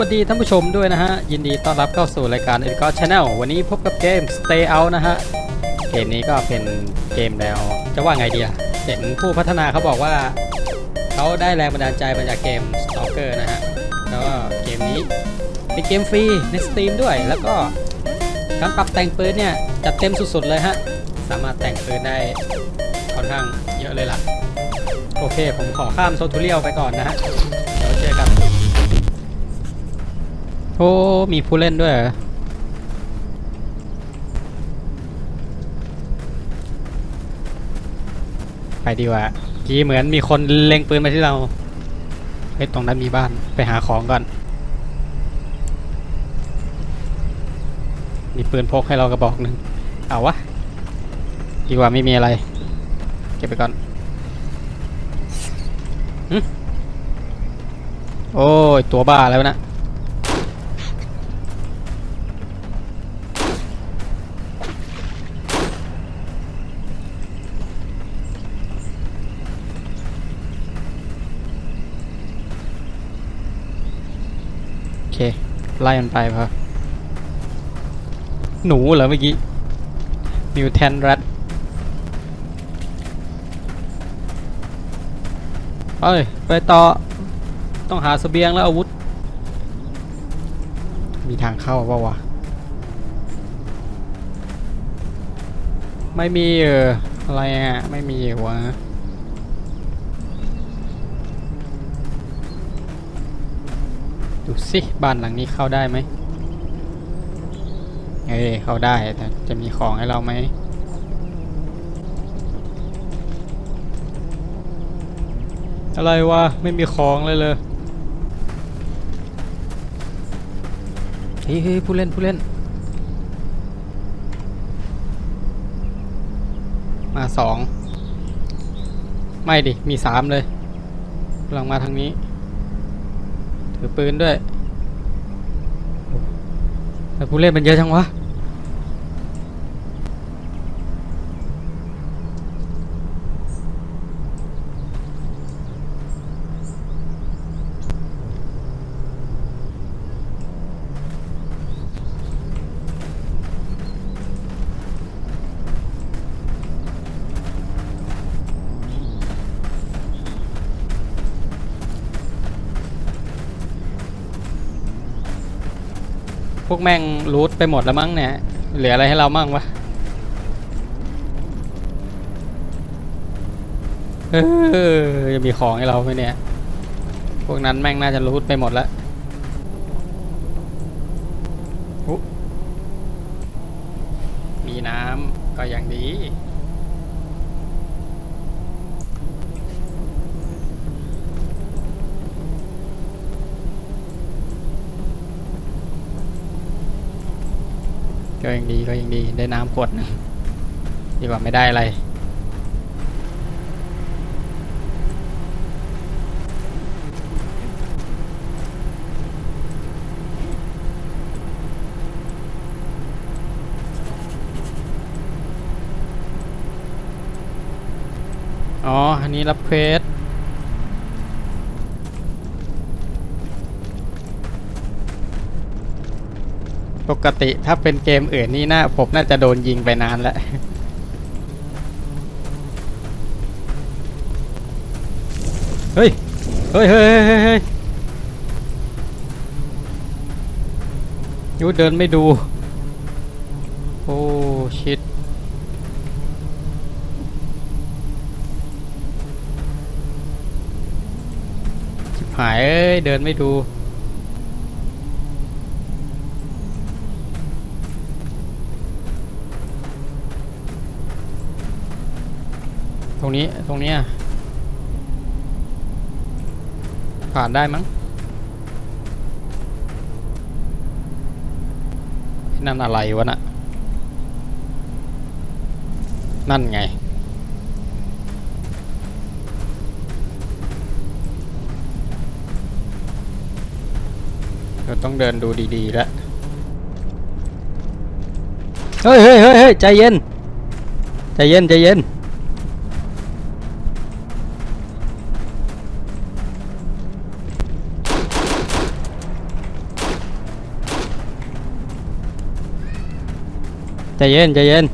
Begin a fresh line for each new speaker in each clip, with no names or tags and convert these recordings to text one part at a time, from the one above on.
วัสดีท่านผู้ชมด้วยนะฮะ ยินดีต้อนรับเข้าสู่รายการ e d g o Channel วันนี้พบกับเกม Stay Out นะฮะ เกมนี้ก็เป็นเกมแนวจะว่าไงดีล่ะเห็นผู้พัฒนาเขาบอกว่าเขาได้แรงบันดาลใจมาจากเกม Stalker นะฮะ แล้วก็เกมนี้เป็นเกมฟรีใน Steam ด้วย แล้วก็การปรับแต่งปืนเนี่ย จัดเต็มสุดๆเลยฮะ สามารถแต่งปืนได้ค่อนข้างเยอะเลยล่ะ โอเค ผมขอข้ามโซทูเรียลไปก่อนนะฮะ โอ้มีผู้เล่นด้วยไปดีกว่ากี้เหมือนมีคนเล็งปืนมาที่เราเฮ้ยตรงนั้นมีบ้านไปหาของก่อน มีปืนพกให้เรากระบอกหนึ่งเอาวะ ดีกว่าไม่มีอะไร เก็บไปก่อนโอ้ย ตัวบ้าแล้วนะ ไล่มันไปพอหนูเหรอเมื่อกี้มิวแทนรัดเอ้ย ไปต่อ ต้องหาเสบียงแล้วอาวุธ มีทางเข้าเปล่าวะ ไม่มีเอออะไรอะ ไม่มีวะ ดูสิบ้านหลังนี้เข้าได้ไหมเอ้เข้าได้แต่จะมีของให้เราไหมอะไรวะไม่มีของเลยเลยเฮ้ยเฮ้ยผู้เล่นผู้เล่น มาสองไม่ดิ มีสามเลยกำลังมาทางนี้ ถือปืนด้วยแต่ผู้เล่นมันเยอะจังวะ พวกแม่งรูทไปหมดแล้วมั้งเนี่ย เหลืออะไรให้เรามั่งวะเออจะมีของให้เราไหมเนี่ย พวกนั้นแม่งน่าจะรูทไปหมดแล้วมีน้ำก็ยังดี ก็ยังดีก็ยังดีได้น้ำขวดนึงดีกว่าไม่ได้อะไรอ๋อ อันนี้รับเควส ปกติถ้าเป็นเกมอื่นนี่น่าผมน่าจะโดนยิงไปนานแล้วเฮ้ย เฮ้ยเฮ้ยเฮ้ยเฮ้ยยูเดินไม่ดู โอ้ชิตหายเอ้ย เดินไม่ดู รงนี้ ตรงนี้ผ่านได้มั้งนั่นอะไรวะน่ะนั่นไง เราต้องเดินดูดีๆแล้ว เฮ้ยเฮ้ยเฮ้ยเฮ้ยใจเย็น ใจเย็น ใจเย็น ใจเย็นใจเย็น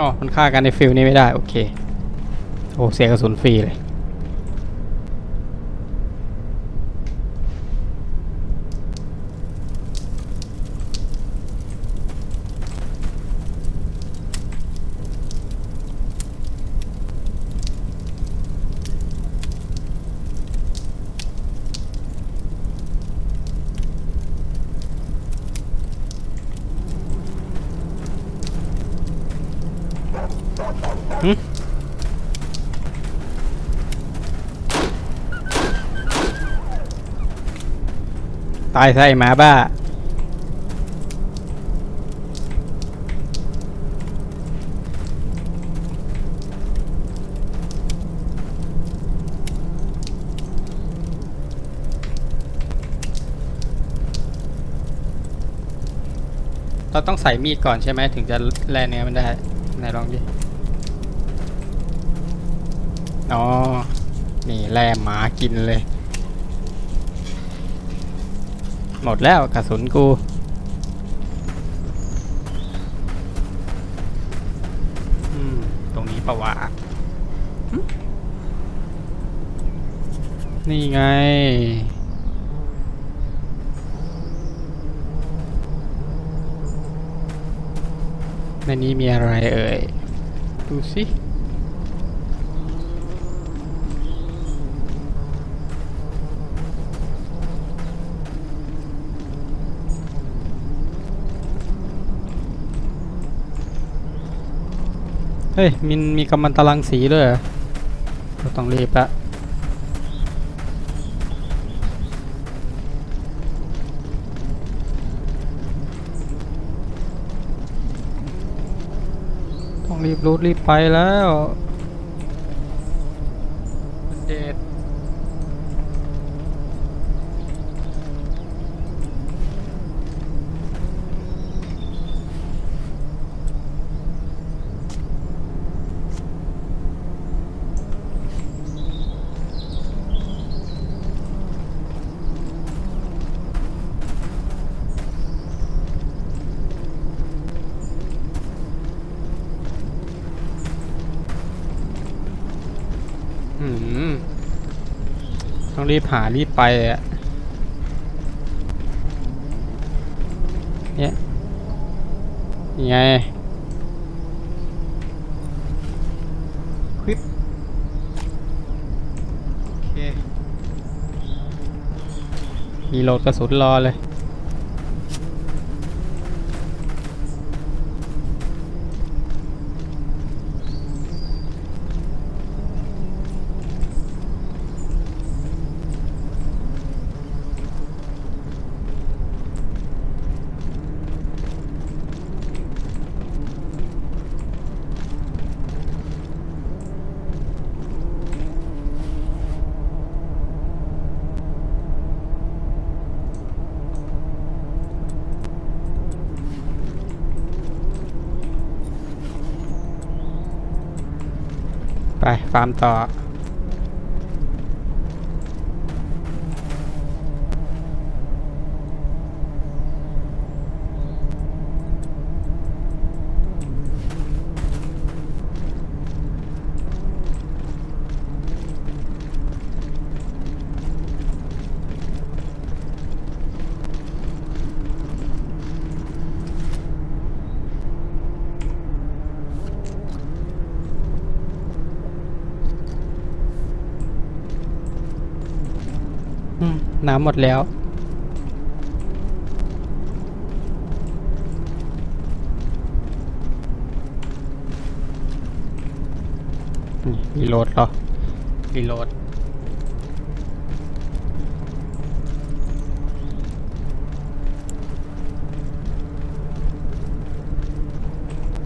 อ๋อมันฆ่ากันในฟิลนี้ไม่ได้ โอเค โอ้เสียกระสุนฟรีเลย ตายใส่หมาบ้า เราต้องใส่มีดก่อนใช่ไหมถึงจะแลเนื้อมันได้ไหนลองดิ อ๋อ นี่แล่หมากินเลย หมดแล้วกระสุนกู อืม ตรงนี้ปะวะหึนี่ไง ในนี้มีอะไรเอ่ย ดูสิ ฮ้ยมินมีกำมันตรังสีด้วยเรอเราต้องรีบละต้องรีบรูดรีบไปแล้วมันเดดอืม ต้องรีบหารีบไปเลยอะเนี่ยยังไงคลิปโอเคมีโหลดกระสุนรอเลย ไป ฟาร์มต่อ น้ำหมดแล้วนี่รีโหลดเหรอ รีโหลด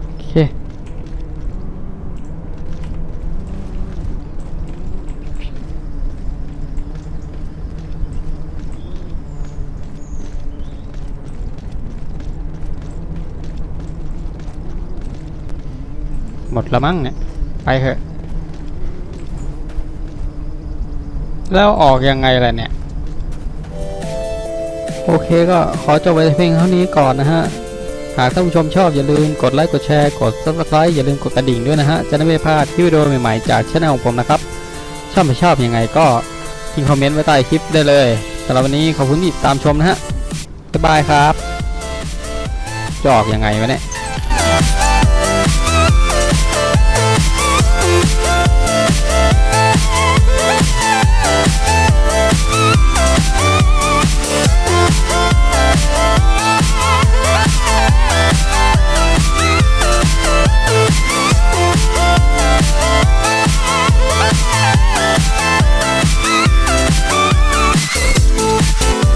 โอเค มดล้วมั้งเนี่ย ไปเถอะ แล้วออกยังไงล่ะเนี่ย โอเคก็ขอจบไว้เพียงเท่านี้ก่อนนะฮะ หากท่านผู้ชมชอบอย่าลืมกดไลค์กดแชร์กด subscribe อย่าลืมกดกระดิ่งด้วยนะฮะ จะได้ไม่พลาดคลิปวิดีโอใหม่ๆจากช่องของผมนะครับ ชอบไม่ชอบยังไงก็ทิ้งคอมเมนต์ไว้ใต้คลิปได้เลยสำหรับวันนี้ขอบคุณที่ติดตามชมนะฮะบ๊ายบายครับจะออกยังไงวะเนี่ย